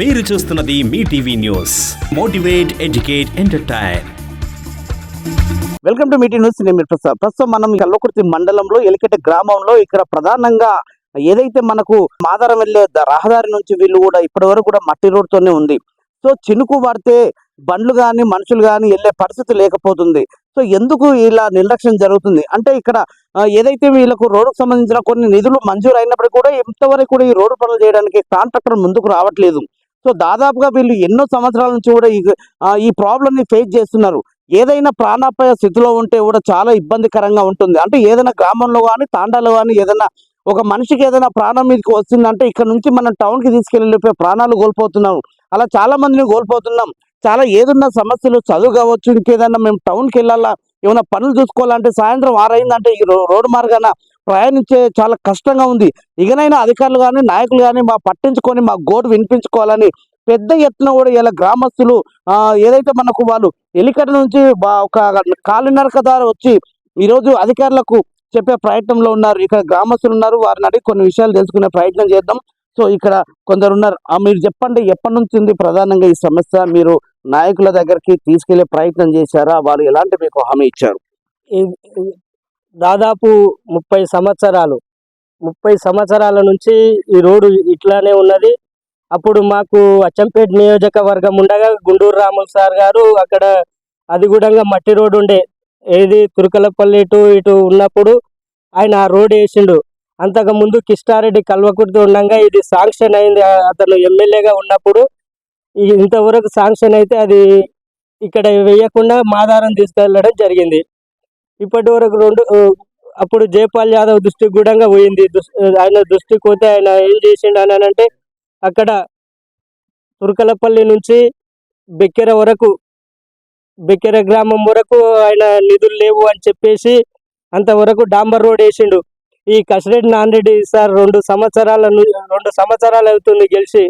మీరు చూస్తున్నది మీ TV news. Motivate educate entertain. Welcome to meeting news. నేను ప్రసాద్. ప్రస్తుతం మనం కల్వకుర్తి మండలంలో ఎలికెట గ్రామంలో ఇక్కడ ప్రధానంగా ఏదైతే మనకు మాదారం వెళ్ళే రహదారి నుంచి వీళ్ళు కూడా ఇప్పటి వరకు కూడా మట్టి రోడ్తోనే ఉంది. సో చినుకు పడితే బండ్లు కానీ మనుషులు కానీ వెళ్ళే పరిస్థితి లేకపోతుంది. సో ఎందుకు ఇలా నిర్లక్ష్యం జరుగుతుంది? అంటే ఇక్కడ ఏదైతే వీళ్ళకు రోడ్డుకు సంబంధించిన కొన్ని నిధులు మంజూరు అయినప్పటికీ కూడా ఇంతవరకు కూడా ఈ రోడ్డు పనులు చేయడానికి కాంట్రాక్టర్ ముందుకు రావట్లేదు. సో దాదాపుగా వీళ్ళు ఎన్నో సంవత్సరాల నుంచి కూడా ఈ ఈ ప్రాబ్లమ్ని ఫేస్ చేస్తున్నారు. ఏదైనా ప్రాణాపాయ స్థితిలో ఉంటే కూడా చాలా ఇబ్బందికరంగా ఉంటుంది. అంటే ఏదైనా గ్రామంలో కానీ తాండాలో కానీ ఏదైనా ఒక మనిషికి ఏదైనా ప్రాణం మీదకి వస్తుందంటే ఇక్కడ నుంచి మనం టౌన్కి ప్రాణాలు కోల్పోతున్నాం. అలా చాలా మందిని కోల్పోతున్నాం. చాలా ఏదున్న సమస్యలు చదువు కావచ్చు ఇంకేదన్నా మేము టౌన్కి వెళ్ళాలా ఏమైనా పనులు చూసుకోవాలంటే సాయంత్రం ఆరైందంటే ఈ రో- రోడ్డు మార్గాన ప్రయాణించే చాలా కష్టంగా ఉంది. ఇకనైనా అధికారులు కానీ నాయకులు కానీ మా పట్టించుకొని మా గోడు వినిపించుకోవాలని పెద్ద ఎత్తున కూడా ఇలా గ్రామస్తులు ఏదైతే మనకు వాళ్ళు ఎలికట నుంచి ఒక కాలినరక దారి వచ్చి ఈరోజు అధికారులకు చెప్పే ప్రయత్నంలో ఉన్నారు. ఇక్కడ గ్రామస్తులు ఉన్నారు. వారిని అడిగి కొన్ని విషయాలు తెలుసుకునే ప్రయత్నం చేద్దాం. సో ఇక్కడ కొందరు ఉన్నారు. మీరు చెప్పండి. ఎప్పటి నుంచి ఉంది ప్రధానంగా ఈ సమస్య? మీరు నాయకుల దగ్గరికి తీసుకెళ్ళే ప్రయత్నం చేశారా? వాళ్ళు ఎలాంటి మీకు హామీ ఇచ్చారు? దాదాపు ముప్పై సంవత్సరాలు. ముప్పై సంవత్సరాల నుంచి ఈ రోడ్డు ఇట్లానే ఉన్నది. అప్పుడు మాకు అచ్చంపేట నియోజకవర్గం ఉండగా గుండూరు రాములు సార్ గారు అక్కడ అది కూడా మట్టి రోడ్డు ఉండే. ఏది తురుకలపల్లి ఇటు ఇటు ఉన్నప్పుడు ఆయన ఆ రోడ్ వేసిండు. అంతకు ముందు కిష్టారెడ్డి కల్వకుర్తి ఉండగా ఇది శాంక్షన్ అయింది. అతను ఎమ్మెల్యేగా ఉన్నప్పుడు ఇంతవరకు శాంక్షన్ అయితే అది ఇక్కడ వేయకుండా మాదారం తీసుకెళ్ళడం జరిగింది. ఇప్పటి వరకు రెండు అప్పుడు జయపాల్ యాదవ్ దృష్టికి కూడా పోయింది. ఆయన దృష్టికి పోతే ఆయన ఏం చేసిండు అని అంటే అక్కడ తుర్కలపల్లి నుంచి బెక్కెర వరకు బెక్కెర గ్రామం వరకు ఆయన నిధులు లేవు అని చెప్పేసి అంతవరకు డాంబర్ రోడ్ వేసిండు. ఈ కసిరెడ్డి నాన్రెడ్డి సార్ రెండు సంవత్సరాల రెండు సంవత్సరాలు అవుతుంది గెలిచి.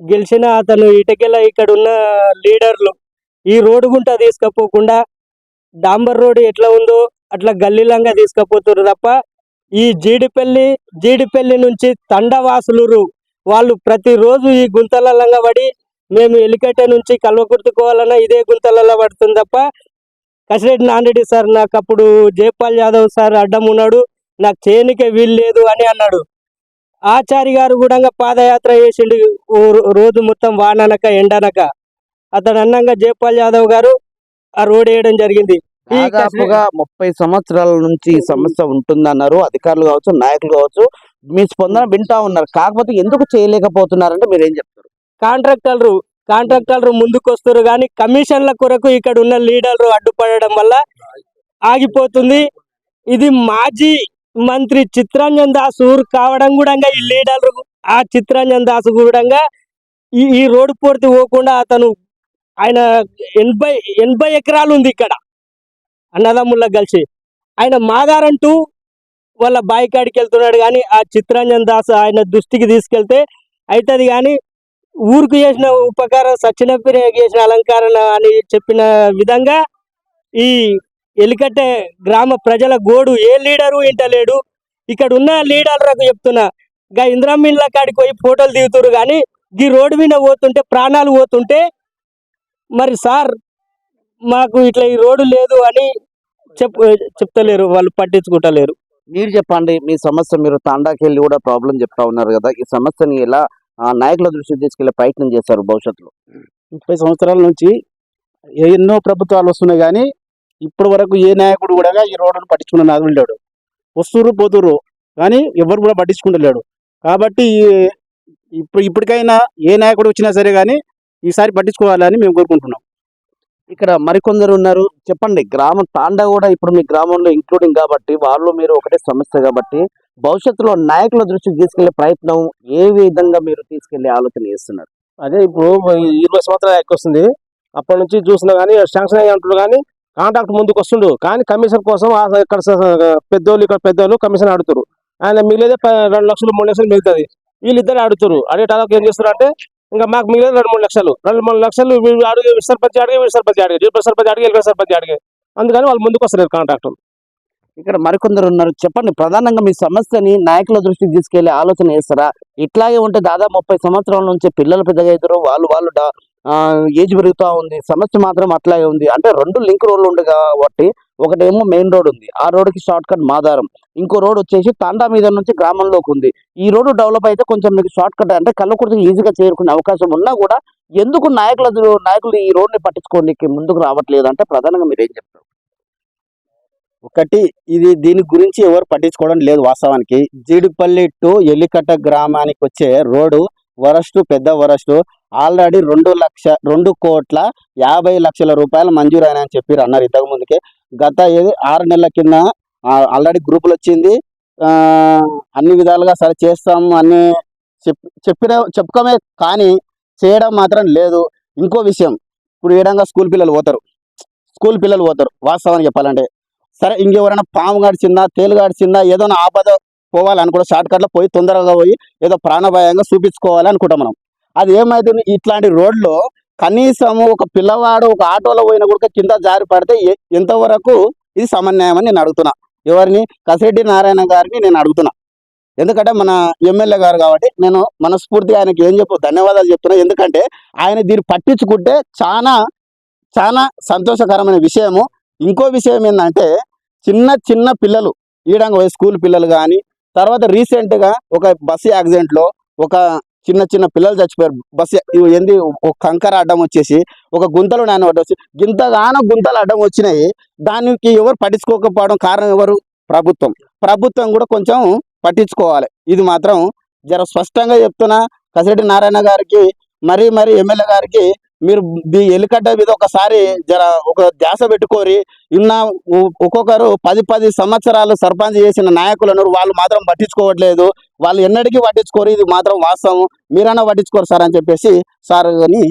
గెలిచిన అతను ఇటకెల ఇక్కడ ఉన్న లీడర్లు ఈ రోడ్డు గుంట తీసుకపోకుండా డాంబర్ రోడ్ ఎట్లా ఉందో అట్లా గల్లీలంగా తీసుకుపోతున్నారు తప్ప ఈ జీడిపల్లి జీడిపల్లి నుంచి తండవాసులు వాళ్ళు ప్రతిరోజు ఈ గుంతలలంగా పడి మేము ఎలికట్ట నుంచి కల్వకుర్తుకోవాలన్నా ఇదే గుంతలలో పడుతుంది తప్ప కసిరెడ్డి నాంరెడ్డి సార్ నాకు అప్పుడు జయపాల్ యాదవ్ సార్ అడ్డం ఉన్నాడు నాకు చేయనికే వీలు లేదు అని అన్నాడు. ఆచారి గారు కూడా పాదయాత్ర చేసిండు ఓ రోజు మొత్తం వాననక ఎండనక. అతను అన్నంగా జయపాల్ యాదవ్ గారు ఆ రోడ్ వేయడం జరిగింది. దాదాపుగా ముప్పై సంవత్సరాల నుంచి ఈ సమస్య ఉంటుందన్నారు. అధికారులు కావచ్చు నాయకులు కావచ్చు మీ స్పందన వింటా ఉన్నారు. కాకపోతే ఎందుకు చేయలేకపోతున్నారంటే మీరు ఏం చెప్తారు? కాంట్రాక్టర్లు కాంట్రాక్టర్లు ముందుకు వస్తారు కానీ కమిషన్ల కొరకు ఇక్కడ ఉన్న లీడర్లు అడ్డుపడడం వల్ల ఆగిపోతుంది. ఇది మాజీ మంత్రి చిత్రంజన్ దాస్ ఊరు కావడం కూడా ఈ లీడర్లు ఆ చిత్రంజన్ దాస్ కూడా ఈ ఈ రోడ్డు పూర్తి పోకుండా అతను ఆయన ఎనభై ఎనభై ఎకరాలు ఉంది ఇక్కడ. అన్నదమ్ముళ్ళకి కలిసి. ఆయన మాదారంటూ వాళ్ళ బాయి కాడికి వెళ్తున్నాడు కానీ ఆ చిత్రంజన్ దాస్ ఆయన దృష్టికి తీసుకెళ్తే అవుతుంది కానీ ఊరికి చేసిన ఉపకారం సచ్చినప్పిన చేసిన అలంకరణ అని చెప్పిన విధంగా ఈ ఎలికట్టె గ్రామ ప్రజల గోడు ఏ లీడరు ఇంటలేడు ఇక్కడ ఉన్న లీడర్లకు చెప్తున్నా గా ఇంద్రమిన్ల కాడికి పోయి ఫోటోలు దిగుతురు కానీ ఈ రోడ్డు మీద పోతుంటే ప్రాణాలు పోతుంటే మరి సార్ మాకు ఇట్లా ఈ రోడ్డు లేదు అని చెప్ చెప్తలేరు వాళ్ళు పట్టించుకుంటలేరు. మీరు చెప్పండి మీ సమస్య మీరు తాండాకి వెళ్ళి కూడా ప్రాబ్లం చెప్తా ఉన్నారు కదా ఈ సమస్యని ఎలా ఆ, నాయకుల దృష్టికి తీసుకెళ్ళే ప్రయత్నం చేస్తారు భవిష్యత్తులో? ముప్పై సంవత్సరాల నుంచి ఎన్నో ప్రభుత్వాలు వస్తున్నాయి కానీ ఇప్పటి వరకు ఏ నాయకుడు కూడా ఈ రోడ్డును పట్టించుకున్న నాదులు లేడు. వస్తురు పోతురు కానీ ఎవరు కూడా పట్టించుకుంటలేడు. కాబట్టి ఇప్పుడు ఇప్పటికైనా ఏ నాయకుడు వచ్చినా సరే కానీ ఈసారి పట్టించుకోవాలని మేము కోరుకుంటున్నాం. ఇక్కడ మరికొందరు ఉన్నారు. చెప్పండి గ్రామం తాండా కూడా ఇప్పుడు మీ గ్రామంలో ఇంక్లూడింగ్ కాబట్టి వాళ్ళు మీరు ఒకటే సమస్య కాబట్టి భవిష్యత్తులో నాయకుల దృష్టికి తీసుకెళ్ళే ప్రయత్నం ఏ విధంగా మీరు తీసుకెళ్ళే ఆలోచన చేస్తున్నారు? అదే ఇప్పుడు ఈ ఇరవై సంవత్సరాలు ఎక్కువ వస్తుంది. అప్పటి నుంచి చూసినా కానీ శాంక్షన్ అయ్యి అంటున్నారు కానీ కాంట్రాక్ట్ ముందుకు వస్తుండు. కానీ కమిషన్ కోసం ఆ ఇక్కడ పెద్దోళ్ళు ఇక్కడ పెద్దోళ్ళు కమిషన్ ఆడుతారు. ఆయన మిగిలేదే ప- రెండు లక్షలు మూడు లక్షలు మిగులుతుంది. వీళ్ళిద్దరు ఆడుతారు. అడిగేటాలకు ఏం చేస్తారు అంటే ఇంకా మాకు మిగిలిన రెండు మూడు లక్షలు. రెండు మూడు లక్షలు అడిగే సర్పంచ్ అడిగే వీళ్ళు సర్పంచ్ అడిగే. వీళ్ళు సర్పంచ్ అడిగే ఎల్పీ సర్పంచ్ అడిగే. అందుకని వాళ్ళు ముందుకు వస్తారు కాంట్రాక్ట్ ఇక్కడ మరికొందరు ఉన్నారు. చెప్పండి ప్రధానంగా మీ సమస్యని నాయకుల దృష్టికి తీసుకెళ్ళే ఆలోచన చేస్తారా? ఇట్లాగే ఉంటే దాదాపు ముప్పై సంవత్సరాల నుంచి పిల్లలు పెద్దగా అవుతారు వాళ్ళు వాళ్ళు ఏజ్ పెరుగుతూ ఉంది. సమస్య మాత్రం అట్లాగే ఉంది. అంటే రెండు లింక్ రోడ్లు ఉంది కాబట్టి ఒకటేమో మెయిన్ రోడ్ ఉంది. ఆ రోడ్డుకి షార్ట్ కట్ మాదారం. ఇంకో రోడ్ వచ్చేసి తాండా మీద నుంచి గ్రామంలోకి ఉంది. ఈ రోడ్డు డెవలప్ అయితే కొంచెం మీకు షార్ట్ కట్ అంటే కళ్ళకుర్తికి ఈజీగా చేరుకునే అవకాశం ఉన్నా కూడా ఎందుకు నాయకుల నాయకులు ఈ రోడ్ని పట్టించుకోనికి ముందుకు రావట్లేదు అంటే ప్రధానంగా మీరు ఏం చెప్తారు? ఒకటి ఇది దీని గురించి ఎవరు పట్టించుకోవడం లేదు వాస్తవానికి. జీడిపల్లి టు ఎల్లికట్ట గ్రామానికి వచ్చే రోడ్డు వరస్ట్ పెద్ద వరస్ట్ ఆల్రెడీ రెండు లక్ష రెండు కోట్ల యాభై లక్షల రూపాయలు మంజూరు అని చెప్పారు అన్నారు ఇంతకు ముందుకే గత ఏది ఆరు నెలల కింద ఆల్రెడీ గ్రూపులు వచ్చింది. ఆ, అన్ని విధాలుగా సరే చేస్తాము అని చెప్ చెప్పిన చెప్పుకోమే కానీ చేయడం మాత్రం లేదు. ఇంకో విషయం ఇప్పుడు ఏడంగా స్కూల్ పిల్లలు పోతారు. స్కూల్ పిల్లలు పోతారు వాస్తవానికి చెప్పాలంటే. సరే ఇంకెవరైనా పాము గడిచిందా తేలు గడిచిందా ఏదో ఆపద పోవాలనుకుంటే షార్ట్ కట్లో పోయి తొందరగా పోయి ఏదో ప్రాణభయంగా చూపించుకోవాలి అనుకుంటాం మనం. అది ఏమైతుంది? ఇట్లాంటి రోడ్లో కనీసం ఒక పిల్లవాడు ఒక ఆటోలో పోయిన కూడా కింద జారి పడితే ఎ- ఎంతవరకు ఇది సమన్వయం అని నేను అడుగుతున్నా. ఎవరిని? కసిరెడ్డి నారాయణ గారిని నేను అడుగుతున్నా. ఎందుకంటే మన ఎమ్మెల్యే గారు కాబట్టి నేను మనస్ఫూర్తిగా ఆయనకి ఏం చెప్పు ధన్యవాదాలు చెప్తున్నా. ఎందుకంటే ఆయన దీన్ని పట్టించుకుంటే చాలా చాలా సంతోషకరమైన విషయము. ఇంకో విషయం ఏంటంటే చిన్న చిన్న పిల్లలు ఈడంగా స్కూల్ పిల్లలు కానీ తర్వాత రీసెంట్గా ఒక బస్సు యాక్సిడెంట్లో ఒక చిన్న చిన్న పిల్లలు చచ్చిపోయారు. బస్ ఇవి ఏంది? ఒక కంకర అడ్డం వచ్చేసి ఒక గుంతలు నాన్న అడ్డం వచ్చి గింతగానో గుంతలు అడ్డం వచ్చినాయి. దానికి ఎవరు పట్టించుకోకపోవడం కారణం ఎవరు? ప్రభుత్వం. ప్రభుత్వం కూడా కొంచెం పట్టించుకోవాలి. ఇది మాత్రం జర స్పష్టంగా చెప్తున్నా. కసిరెడ్డి నారాయణ గారికి మరి మరి ఎమ్మెల్యే గారికి మీరు ఈ ఎలికడ్డ మీద ఒకసారి జర ఒక ధ్యాస పెట్టుకోరి ఉన్న ఒ- ఒక్కొక్కరు పది పది సంవత్సరాలు సర్పంచ్ చేసిన నాయకులను వాళ్ళు మాత్రం పట్టించుకోవట్లేదు. వాళ్ళు ఎన్నటికీ పట్టించుకోరు ఇది మాత్రం వాస్తవం. మీరైనా పట్టించుకోరు సార్ అని చెప్పేసి సార్ అని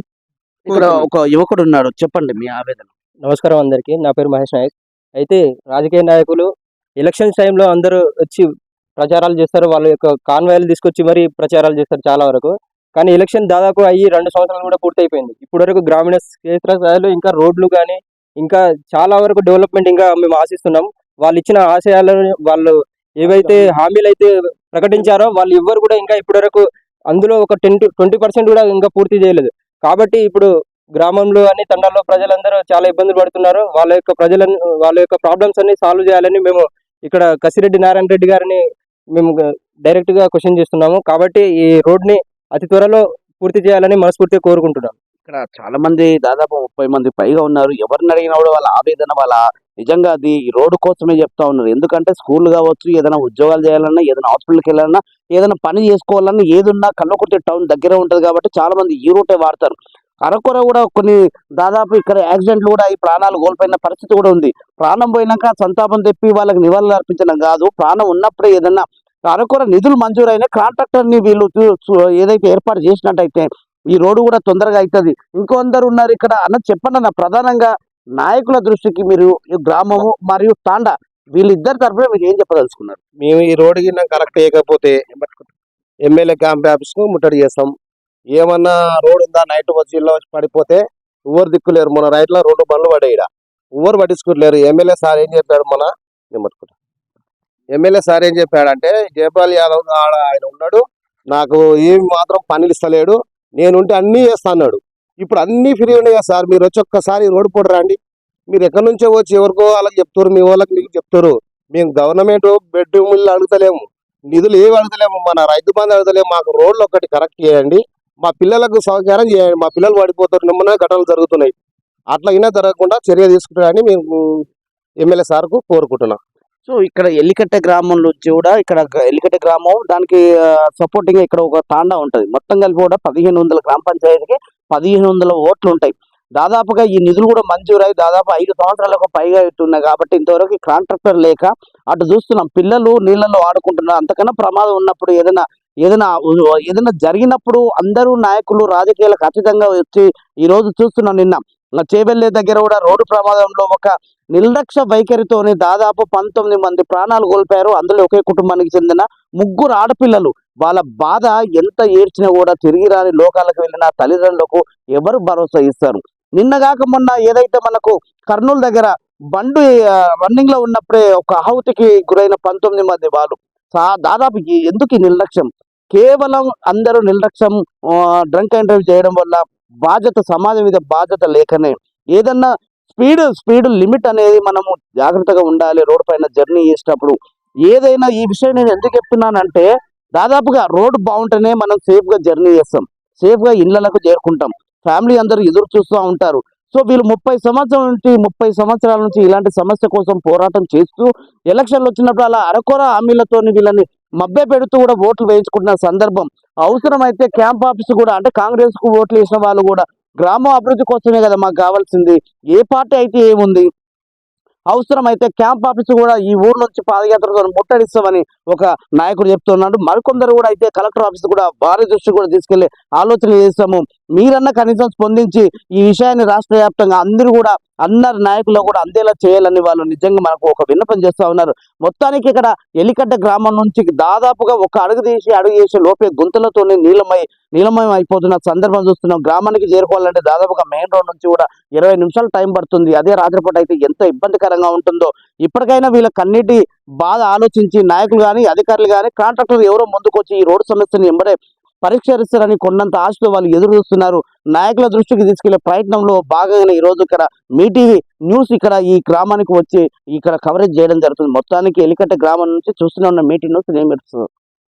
ఇక్కడ ఒక యువకుడు ఉన్నాడు. చెప్పండి మీ ఆవేదన. నమస్కారం అందరికీ. నా పేరు మహేష్ నాయక్. అయితే రాజకీయ నాయకులు ఎలక్షన్స్ టైంలో అందరూ వచ్చి ప్రచారాలు చేస్తారు. వాళ్ళ యొక్క కాన్వాయిలు తీసుకొచ్చి మరీ ప్రచారాలు చేస్తారు చాలా వరకు. కానీ ఎలక్షన్ దాదాపు అయ్యి రెండు సంవత్సరాలు కూడా పూర్తయిపోయింది. ఇప్పటి వరకు గ్రామీణ క్షేత్ర స్థాయిలో ఇంకా రోడ్లు కానీ ఇంకా చాలా వరకు డెవలప్మెంట్ ఇంకా మేము ఆశిస్తున్నాం వాళ్ళు ఇచ్చిన ఆశయాలను వాళ్ళు ఏవైతే హామీలు అయితే ప్రకటించారో వాళ్ళు ఎవ్వరు కూడా ఇంకా ఇప్పటి వరకు అందులో ఒక టెన్ ట్వంటీ పర్సెంట్ కూడా ఇంకా పూర్తి చేయలేదు. కాబట్టి ఇప్పుడు గ్రామంలో అని తండాల్లో ప్రజలందరూ చాలా ఇబ్బందులు పడుతున్నారు. వాళ్ళ యొక్క ప్రజలను వాళ్ళ యొక్క ప్రాబ్లమ్స్ అన్ని సాల్వ్ చేయాలని మేము ఇక్కడ కసిరెడ్డి నారాయణ రెడ్డి గారిని మేము డైరెక్ట్గా క్వశ్చన్ చేస్తున్నాము. కాబట్టి ఈ రోడ్ని అతి త్వరలో పూర్తి చేయాలని మనస్ఫూర్తిగా కోరుకుంటున్నాను. ఇక్కడ చాలా మంది దాదాపు ముప్పై మంది పైగా ఉన్నారు. ఎవరిని అడిగినా కూడా వాళ్ళ ఆవేదన వాళ్ళ నిజంగా అది ఈ రోడ్డు కోసమే చెప్తా ఉన్నారు. ఎందుకంటే స్కూల్ కావచ్చు ఏదైనా ఉద్యోగాలు చేయాలన్నా ఏదైనా హాస్పిటల్కి వెళ్ళాలన్నా ఏదైనా పని చేసుకోవాలన్నా ఏదున్నా కల్లకుర్తి టౌన్ దగ్గర ఉంటుంది కాబట్టి చాలా మంది ఈ రూటే వాడతారు. అరకొర కూడా కొన్ని దాదాపు ఇక్కడ యాక్సిడెంట్లు కూడా ఈ ప్రాణాలు కోల్పోయిన పరిస్థితి కూడా ఉంది. ప్రాణం పోయినాక సంతాపం తెప్పి వాళ్ళకి నివాళులు అర్పించడం కాదు. ప్రాణం ఉన్నప్పుడే ఏదన్నా అరకొర నిధులు మంజూరైన కాంట్రాక్టర్ని వీళ్ళు చూ- ఏదైతే ఏర్పాటు చేసినట్టయితే ఈ రోడ్డు కూడా తొందరగా అవుతుంది ఇంకొందరు ఉన్నారు ఇక్కడ అన్న చెప్పండి అన్న ప్రధానంగా నాయకుల దృష్టికి మీరు ఈ గ్రామము మరియు తాండా వీళ్ళిద్దరి తరఫున మీరు ఏం చెప్పదలుచుకున్నారు? మేము ఈ రోడ్డు కింద కరెక్ట్ చేయకపోతే ఎమ్మెల్యే క్యాంప్ ఆఫీస్కు ముట్టడి చేస్తాం. ఏమన్నా రోడ్ ఉందా? నైట్ వచ్చి పడిపోతే ఎవరు దిక్కులేరు. మన రైట్లో రెండు బండ్లు పడేయడా. ఎవరు పట్టించుకోలేరు ఎమ్మెల్యే సార్ ఏం చెప్పాడు? మన నేను పట్టుకుంటా. ఎమ్మెల్యే సార్ ఏం చెప్పాడంటే జయపాల్ యాదవ్ ఆడ ఆయన ఉన్నాడు నాకు ఏమి మాత్రం పనులు ఇస్తలేడు నేనుంటే అన్నీ చేస్తా అన్నాడు. ఇప్పుడు అన్నీ ఫ్రీ ఉన్నాయి కదా సార్? మీరు వచ్చి ఒక్కసారి రోడ్డు పొడి రండి. మీరు ఎక్కడి నుంచో వచ్చి ఎవరికో వాళ్ళకి చెప్తారు మీ వాళ్ళకి మీకు చెప్తారు. మేము గవర్నమెంట్ బెడ్రూమ్లు అడుగుతలేము నిధులు ఏవి అడగలేము మన రైతు బంధు అడగలేము మాకు రోడ్లు ఒకటి కరెక్ట్ చేయండి. మా పిల్లలకు సౌకర్యం చేయండి మా పిల్లలు పడిపోతారు నిమ్మనే ఘటనలు జరుగుతున్నాయి. అట్లా అయినా జరగకుండా చర్య తీసుకుంటారని మేము ఎమ్మెల్యే సార్కు కోరుకుంటున్నాం. సో ఇక్కడ ఎల్లికట్ట గ్రామం నుంచి కూడా ఇక్కడ ఎల్లికట్ట గ్రామం దానికి సపోర్టింగ్ ఇక్కడ ఒక తాండా ఉంటుంది. మొత్తం కలిపి కూడా పదిహేను వందల గ్రామ పంచాయతీకి పదిహేను వందల ఓట్లు ఉంటాయి. దాదాపుగా ఈ నిధులు కూడా మంజూరై దాదాపు ఐదు సంవత్సరాలకు పైగా అవుతున్నాయి కాబట్టి ఇంతవరకు కాంట్రాక్టర్ లేక అటు చూస్తున్నాం. పిల్లలు నీళ్ళలో ఆడుకుంటున్నారు. అంతకన్నా ప్రమాదం ఉన్నప్పుడు ఏదైనా ఏదైనా ఏదైనా జరిగినప్పుడు అందరూ నాయకులు రాజకీయాలకు అతీతంగా వచ్చి ఈ రోజు చూస్తున్నాం నిన్న. చేవెళ్ళే దగ్గర కూడా రోడ్డు ప్రమాదంలో ఒక నిర్లక్ష్య వైఖరితోని దాదాపు పంతొమ్మిది మంది ప్రాణాలు కోల్పోయారు. అందులో ఒకే కుటుంబానికి చెందిన ముగ్గురు ఆడపిల్లలు. వాళ్ళ బాధ ఎంత ఏడ్చినా కూడా తిరిగి రాని లోకాలకు వెళ్ళిన తల్లిదండ్రులకు ఎవరు భరోసా ఇస్తారు? నిన్నగాక మొన్న ఏదైతే మనకు కర్నూలు దగ్గర బండి రన్నింగ్లో ఉన్నప్పుడే ఒక ఆహుతికి గురైన పంతొమ్మిది మంది వాళ్ళు. దాదాపు ఎందుకు నిర్లక్ష్యం? కేవలం అందరూ నిర్లక్ష్యం డ్రంక్ అండ్ డ్రైవ్ చేయడం వల్ల బాధ్యత సమాజం మీద బాధ్యత లేకనే ఏదన్నా స్పీడ్ స్పీడ్ లిమిట్ అనేది మనము జాగ్రత్తగా ఉండాలి. రోడ్ పైన జర్నీ చేసేటప్పుడు ఏదైనా ఈ విషయం నేను ఎందుకు చెప్తున్నానంటే దాదాపుగా రోడ్ బాగుంటేనే మనం సేఫ్గా జర్నీ చేస్తాం. సేఫ్గా ఇళ్ళకు చేరుకుంటాం. ఫ్యామిలీ అందరూ ఎదురు చూస్తూ ఉంటారు. సో వీళ్ళు ముప్పై సంవత్సరాల నుంచి ముప్పై సంవత్సరాల నుంచి ఇలాంటి సమస్య కోసం పోరాటం చేస్తూ ఎలక్షన్లు వచ్చినప్పుడు అలా అరకొర హామీలతో వీళ్ళని మబ్బే పెడుతూ కూడా ఓట్లు వేయించుకుంటున్న సందర్భం. అవసరమైతే క్యాంప్ ఆఫీస్ కూడా అంటే కాంగ్రెస్కు ఓట్లు వేసిన వాళ్ళు కూడా గ్రామం అభివృద్ధి కోసమే కదా మాకు కావాల్సింది. ఏ పార్టీ అయితే ఏముంది? అవసరమైతే క్యాంప్ ఆఫీస్ కూడా ఈ ఊరు నుంచి పాదయాత్రతో ముట్టడిస్తామని ఒక నాయకుడు చెప్తున్నాడు. మరికొందరు కూడా అయితే కలెక్టర్ ఆఫీస్ కూడా భారీ దృష్టి కూడా తీసుకెళ్ళి ఆలోచన చేస్తాము. మీరన్నా కనీసం స్పందించి ఈ విషయాన్ని రాష్ట్ర వ్యాప్తంగా అందరూ కూడా అందరి నాయకులు కూడా అందేలా చేయాలని వాళ్ళు నిజంగా మనకు ఒక విన్నపం చేస్తా ఉన్నారు. మొత్తానికి ఇక్కడ ఎలికడ్డ గ్రామం నుంచి దాదాపుగా ఒక అడుగు తీసి అడుగు చేసి లోపే గుంతలతోనే నీలమై నీలమయం అయిపోతున్న సందర్భం చూస్తున్నాం. గ్రామానికి చేరుకోవాలంటే దాదాపుగా మెయిన్ రోడ్ నుంచి కూడా ఇరవై నిమిషాలు టైం పడుతుంది. అదే రాత్రిపూట అయితే ఎంత ఇబ్బందికరంగా ఉంటుందో. ఇప్పటికైనా వీళ్ళ కన్నిటి బాధ ఆలోచించి నాయకులు కానీ అధికారులు కానీ కాంట్రాక్టర్ ఎవరో ముందుకొచ్చి ఈ రోడ్డు సమస్యని ఎంబడే పరిష్కరిస్తారని కొన్నంత ఆశతో వాళ్ళు ఎదురు చూస్తున్నారు నాయకుల దృష్టికి తీసుకెళ్ళే ప్రయత్నంలో భాగంగానే ఈ రోజు ఇక్కడ మీ టీవీ న్యూస్ ఇక్కడ ఈ గ్రామానికి వచ్చి ఇక్కడ కవరేజ్ చేయడం జరుగుతుంది. మొత్తానికి ఎలికట్ట గ్రామం నుంచి చూస్తూనే ఉన్న మీటింగ్ న్యూస్ నేను